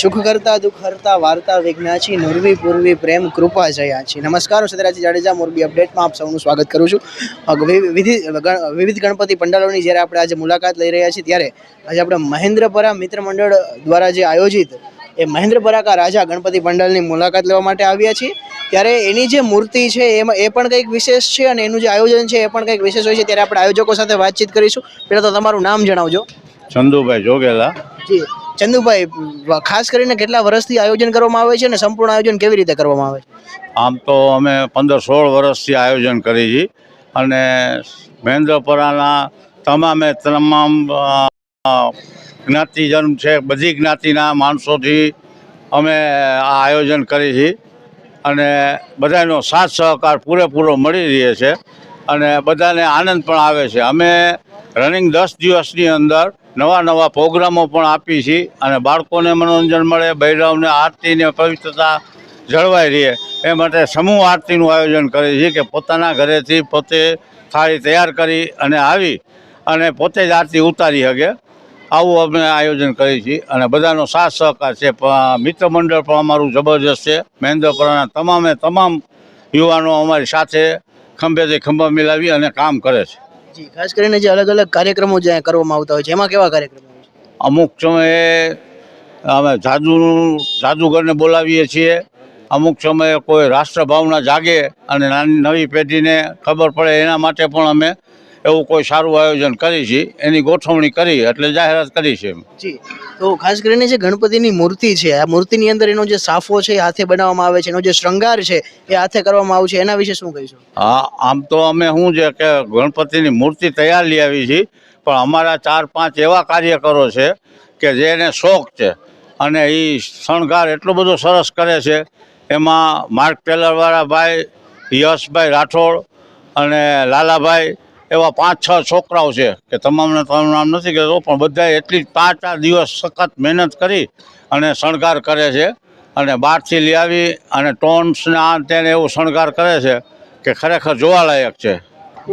સુખ કરતા, દુઃખ હરતા વાર્તા વિજ્ઞાચી નુરવી પૂર્વી પ્રેમ, કૃપા જયાચી નમસ્કાર, હું સદરાજી જાડેજા, મોરબી અપડેટમાં આપ સૌનું સ્વાગત કરું છું. વિવિધ ગણપતિ પંડાલોની જ્યારે આપણે આજે મુલાકાત લઈ રહ્યા છીએ, ત્યારે આજે આપણે મહેન્દ્રપરા મિત્ર મંડળ દ્વારા જે આયોજિત એ મહેન્દ્રપરા રાજા ગણપતિ પંડાલની મુલાકાત લેવા માટે આવ્યા છીએ. ત્યારે એની જે મૂર્તિ છે એમાં એ પણ કંઈક વિશેષ છે અને એનું જે આયોજન છે એ પણ કંઈક વિશેષ હોય છે. ત્યારે આપણે આયોજકો સાથે વાતચીત કરીશું. પહેલાં તો તમારું નામ જણાવજો. ચંદુભાઈ જોગેલા. જી. ચંદુભાઈ ખાસ કરીને કેટલા વર્ષથી આયોજન કરવામાં આવે છે અને સંપૂર્ણ આયોજન કેવી રીતે કરવામાં આવે છે? આમ તો અમે પંદર સોળ વર્ષથી આયોજન કરી છીએ અને મહેન્દ્રપરાના તમામે તમામ જ્ઞાતિજન છે, બધી જ્ઞાતિના માણસોથી અમે આ આયોજન કરી છીએ અને બધાનો સાથ સહકાર પૂરેપૂરો મળી રહે છે અને બધાને આનંદ પણ આવે છે. અમે રનિંગ દસ દિવસની અંદર નવા નવા પ્રોગ્રામો પણ આપી છીએ અને બાળકોને મનોરંજન મળે, બૈરવને આરતીને પવિત્રતા જળવાઈ રહે. એ માટે સમૂહ આરતીનું આયોજન કરીએ છીએ કે પોતાના ઘરેથી પોતે થાળી તૈયાર કરી અને આવી અને પોતે જ આરતી ઉતારી શકે. આવું અમે આયોજન કરીએ છીએ અને બધાનો સાથ સહકાર છે. મિત્ર મંડળ પણ અમારું જબરજસ્ત છે. મહેન્દ્રપુરાના તમામે તમામ યુવાનો અમારી સાથે ખંભેથી ખંભા મિલાવી અને કામ કરે છે. જી ખાસ કરીને જે અલગ અલગ કાર્યક્રમો જે કરવામાં આવતા હોય છે એમાં કેવા કાર્યક્રમો અમુક સમયે અમે જાદુનું જાદુગરને બોલાવીએ છીએ. અમુક સમયે કોઈ રાષ્ટ્રભાવના જાગે અને નાની નવી પેઢીને ખબર પડે એના માટે પણ અમે એવું કોઈ સારું આયોજન કરી છીએ એની ગોઠવણી કરી એટલે જાહેરાત કરી છે જી. તો ખાસ કરીને જે ગણપતિની મૂર્તિ છે આ મૂર્તિની અંદર એનો જે સાફો છે એ હાથે બનાવવામાં આવે છે એનો જે શૃંગાર છે એ હાથે કરવામાં આવે છે એના વિશે શું કહીશું? હા આમ તો અમે શું છે કે ગણપતિની મૂર્તિ તૈયાર લઈ આવી છીએ પણ અમારા ચાર પાંચ એવા કાર્યકરો છે કે જેને શોખ છે અને એ શણગાર એટલો બધો સરસ કરે છે. એમાં માર્ક ટેલરવાળા ભાઈ યશભાઈ રાઠોડ અને લાલાભાઈ એવા પાંચ છ છોકરાઓ છે કે તમામને તમારું નામ નથી કહેતો પણ બધાએ એટલી પાંચ ચાર દિવસ સખત મહેનત કરી અને શણગાર કરે છે. અને બહારથી લઈ આવી અને ટોન્સને આ તેને એવું શણગાર કરે છે કે ખરેખર જોવાલાયક છે.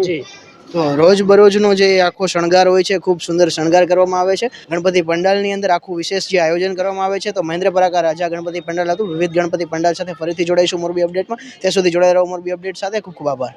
જી. તો રોજબરોજનો જે આખો શણગાર હોય છે ખૂબ સુંદર શણગાર કરવામાં આવે છે. ગણપતિ પંડાલની અંદર આખું વિશેષ જે આયોજન કરવામાં આવે છે તો મહેન્દ્ર પરાકાર રાજા ગણપતિ પંડાલ હતું. વિવિધ ગણપતિ પંડાલ સાથે ફરીથી જોડાઈશું મોરબી અપડેટમાં. ત્યાં સુધી જોડાઈ રહો મોરબી અપડેટ સાથે. ખૂબ ખૂબ આભાર.